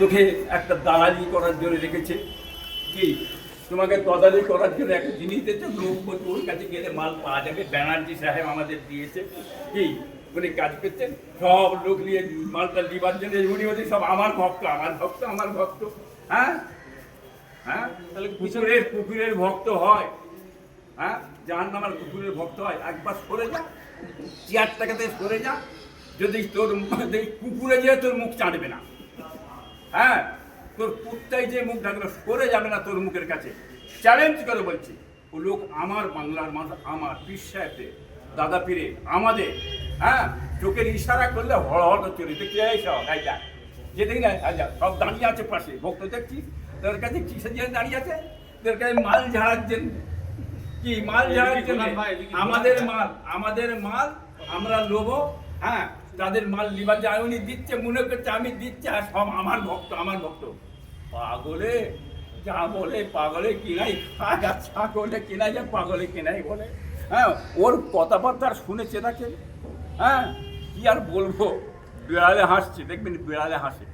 তোকে একটা দালালি করার জন্য রেখেছে। কি? তোমাকে তদালি করার জন্য একটা জিনিস দিয়েছে লোক ওর কাছে গেলে মাল পাওয়া যাবে। ব্যানার্জি সাহেব আমাদের দিয়েছে। কি? উনি কাজ করছেন সব লোক নিয়ে মালটা লিবার জন্য উনি বলছে সব আমার ভক্ত আমার ভক্ত আমার ভক্ত। হ্যাঁ? হ্যাঁ? তাহলে কুকুরের কুকুরের ভক্ত হয়। হ্যাঁ? যার নামার কুকুরের ভক্ত হয়। একবার সরে যা চেয়ারটাকে সরে যা। যদি তোর কুকুরে যে তোর মুখ চাটবে না। হ্যাঁ তোর কুত্তাই যে মুখ ঢাকলে সরে যাবে না তোর মুখের কাছে। চ্যালেঞ্জ করে বলছি ও লোক আমার বাংলার মানুষ আমার পীর সাহেবদের দাদা পীরে আমাদের হ্যাঁ চোখের ইশারা করলে হড় হড় চলে তো কে সব এই যা যে দেখি না সব দাঁড়িয়ে আছে পাশে। ভক্ত দেখছিস? তোর কাছে কিসের জন্য দাঁড়িয়ে আছে? তোর কাছে মাল ঝাড়ার জন্য। কি মাল ঝাড়ার জন্য? আমাদের মাল আমাদের মাল আমরা লোবো হ্যাঁ তাদের মাল লিবার যায় উনি দিচ্ছে মনে করছে আমি দিচ্ছি আর সব আমার ভক্ত আমার ভক্ত। পাগলে যা বলে পাগলে কিনাই খায় আর ছাগলে কিনাই যা পাগলে কিনাই বলে। হ্যাঁ ওর কথাবার্তা আর শুনেছে নাকি হ্যাঁ কি আর বলব? বিড়ালে হাসছে দেখবেন বিড়ালে হাসে।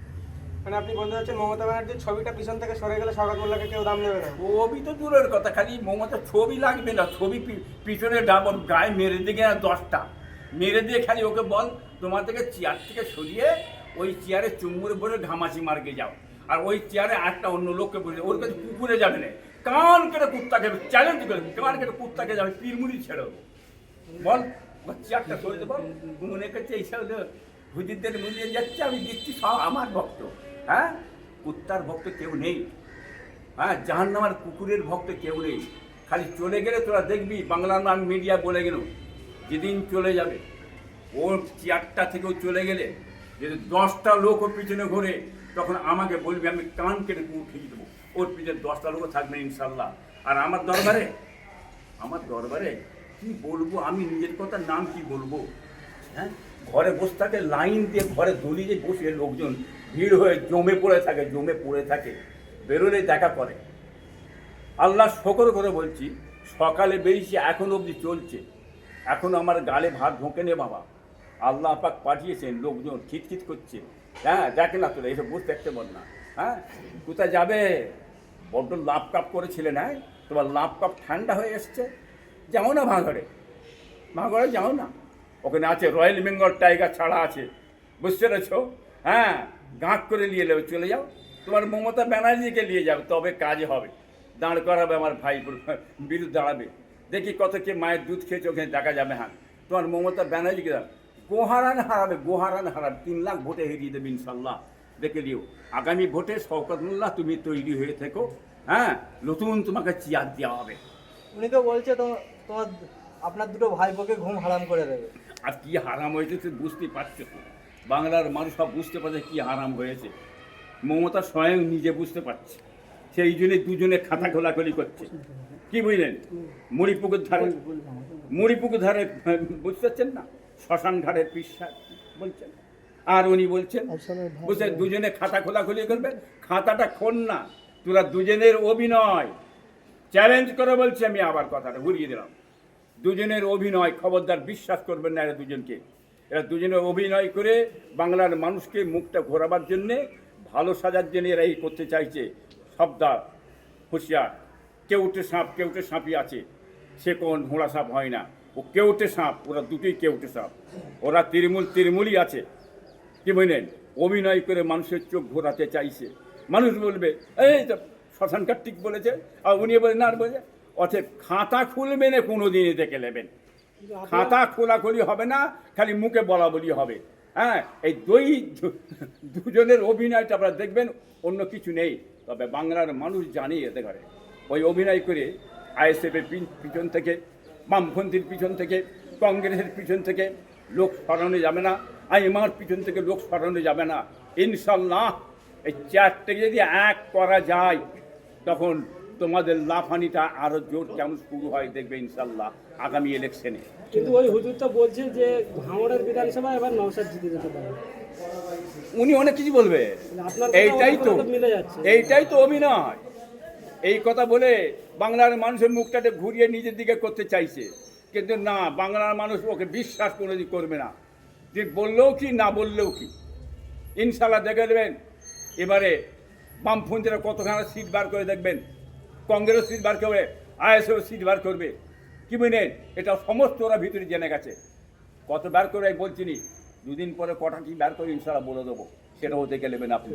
মানে আপনি বলতে চাচ্ছেন মমতা ব্যানার্জির ছবিটা পিছন থেকে সরে গেলে সরকার মোল্লাকে কেউ দাম দেবে না? ছবি তো দূরের কথা খালি মমতা ছবি লাগবে না ছবি পিছনে ডাবর গায়ে মেরে দিকে না দশটা। মেরে দিয়ে খালি ওকে বল তোমার থেকে চেয়ার থেকে সরিয়ে ওই চেয়ারে চুম্বুরে ভরে ঘামাচি মার্গে যাও। আর ওই চেয়ারে একটা অন্য লোককে বসে ওর কাছে কুকুরে যাবে না। কান কেটে কুত্তাকে চ্যালেঞ্জ করে, কান কেটে কুত্তাকে যাবে পিরমুড়ি ছেড়ে দেবো। বল চেয়ারটা সরে দেবো মনে করছে এইসব হুজিরদের মন্দিরে যাচ্ছে, আমি দিচ্ছি, সব আমার ভক্ত। হ্যাঁ? কুত্তার ভক্ত কেউ নেই। হ্যাঁ? জাহান্নামার কুকুরের ভক্ত কেউ নেই। খালি চলে গেলে তোরা দেখবি বাংলার নাম মিডিয়া বলে গেল, যেদিন চলে যাবে। ওর চেয়ারটা থেকেও চলে গেলে, যদি দশটা লোক ওর পিছনে ঘোরে, তখন আমাকে বলবি, আমি কান কেটে উঠিয়ে দেবো। ওর পিছনে দশটা লোকও থাকবে ইনশাল্লাহ। আর আমার দরবারে আমার দরবারে কি বলব, আমি নিজের কথার নাম কি বলব? হ্যাঁ? ঘরে বসে থাকে, লাইন দিয়ে ঘরে দলিয়ে বসে লোকজন ভিড় হয়ে জমে পড়ে থাকে, জমে পড়ে থাকে বেরোলে দেখা করে। আল্লাহ শকর করে বলছি, সকালে বেরিয়েছি, এখন অবধি চলছে। এখন আমার গালে ভাত ঢোকে নে বাবা। আল্লাহ পাক পাঠিয়েছেন, লোকজন খিটখিট করছে। হ্যাঁ দেখে না তোরা, এসব বুঝতে একটা বল না। হ্যাঁ কোথায় যাবে? বড্ড লাভ কাপ করেছিলে না তোমার লাভ কাপ ঠান্ডা হয়ে এসছে। যাও না ভাঙড়ে। ভাঙড়ে যাও না। ওখানে আছে রয়্যাল বেঙ্গল টাইগার ছাড়া আছে। বুঝতে পেরেছ? হ্যাঁ গাঁক করে নিয়ে নেবে, চলে যাও। তোমার মমতা ব্যানার্জিকে নিয়ে যাবে তবে কাজ হবে। দাঁড় করাবে আমার ভাই, বিরুদ্ধে দাঁড়াবে। দেখি কত কে মায়ের দুধ খেয়েছে ওখানে দেখা যাবে হ্যাঁ। তোমার মমতা ব্যানার্জিকে দাও। গোহারান হারাবে গোহারান হারাবে তিন লাখ ভোটে হেরিয়ে দেবে ইনশাল্লাহ। দেখে দিও আগামী ভোটে শওকত মোল্লা তুমি তৈরি হয়ে থেকো। হ্যাঁ নতুন তোমাকে চেয়ার দেওয়া হবে। উনি তো বলছে তো তোমার আপনার দুটো ভাইপোকে ঘুম হারাম করে দেবে। আর কি হারাম হয়েছে তুই বুঝতে পারছ। বাংলার মানুষ সব বুঝতে পারছে কি হারাম হয়েছে। মমতা স্বয়ং নিজে বুঝতে পারছে। সেই জন্য দুজনে খাতা খোলাখলি করছে। কি বুঝলেন? মুড়িপুকুর ধারে মুড়িপুকুর ধারে বুঝতে পারছেন না? শ্মশান ঘাটের পিসা বলছেন। আর উনি বলছেন বুঝছেন দুজনে খাতা খোলাখুলি করবে খাতাটা খোল না তোরা দুজনের অভিনয়। চ্যালেঞ্জ করে বলছি আমি আবার কথাটা ঘুরিয়ে দিলাম। দুজনের অভিনয় খবরদার বিশ্বাস করবেন না এরা দুজনকে। এরা দুজনে অভিনয় করে বাংলার মানুষকে মুখটা ঘোরাবার জন্যে ভালো সাজার জন্য এরা এই করতে চাইছে। সবদার হুঁশিয়ার। কেউটে সাপ কেউটে সাপই আছে। সে কোন ঘোড়া সাপ হয় না। ও কেউটে সাপ, ওরা দুটোই কেউটে সাপ। ওরা তৃণমূল তৃণমূলই আছে। কি বুঝলেন অভিনয় করে মানুষের চোখ ঘোরাতে চাইছে। মানুষ বলবে, এই শ্মশান কার্তিক বলেছে। আর উনি বলে, না, আর বলে অথব খাতা খুলবে না কোনো দিনে দেখে নেবেন। খাতা খোলাখুলি হবে না, খালি মুখে বলা বলি হবে। হ্যাঁ এই দুই দুজনের অভিনয়টা আপনারা দেখবেন, অন্য কিছু নেই। তবে বাংলার মানুষ জানে এতে করে ওই অভিনয় করে আইএসএফের পিছন থেকে বামপন্থীর পিছন থেকে কংগ্রেসের পিছন থেকে লোক সরানো যাবে না আইমার পিছন থেকে লোক সরানো যাবে না। ইনশাল্লাহ এই চারটে যদি এক করা যায় তখন তোমাদের লাফানিটা আরও জোর কেমন শুরু হয় দেখবে ইনশাল্লাহ আগামী ইলেকশনে। কিন্তু ওই হুজুর তো বলছে যে ভাঙড়ের বিধানসভা এবার নওশাদ জিতে যেতে পারে। উনি অনেক কিছু বলবে। এইটাই তো। এইটাই তো অভিনয়। এই কথা বলে বাংলার মানুষের মুখটাকে ঘুরিয়ে নিজের দিকে করতে চাইছে। কিন্তু না, বাংলার মানুষ ওকে বিশ্বাস কোনোদিন করবে না। যে বললেও কি, না বললেও কি। ইনশাল্লাহ দেখে দেবেন এবারে বামপন্থীরা কতখানা সিট বার করে দেখবেন। কংগ্রেস সিট বার করবে আইএসও সিট বার করবে। কি বুঝলেন এটা সমস্ত ওরা ভিতরে জেনে গেছে। কত বার করে আমি বলছি নি, দুদিন পরে কটা কি বার করে ইনশাল্লাহ বলে দেবো। সেটা হতে গেলেবেন আপনি।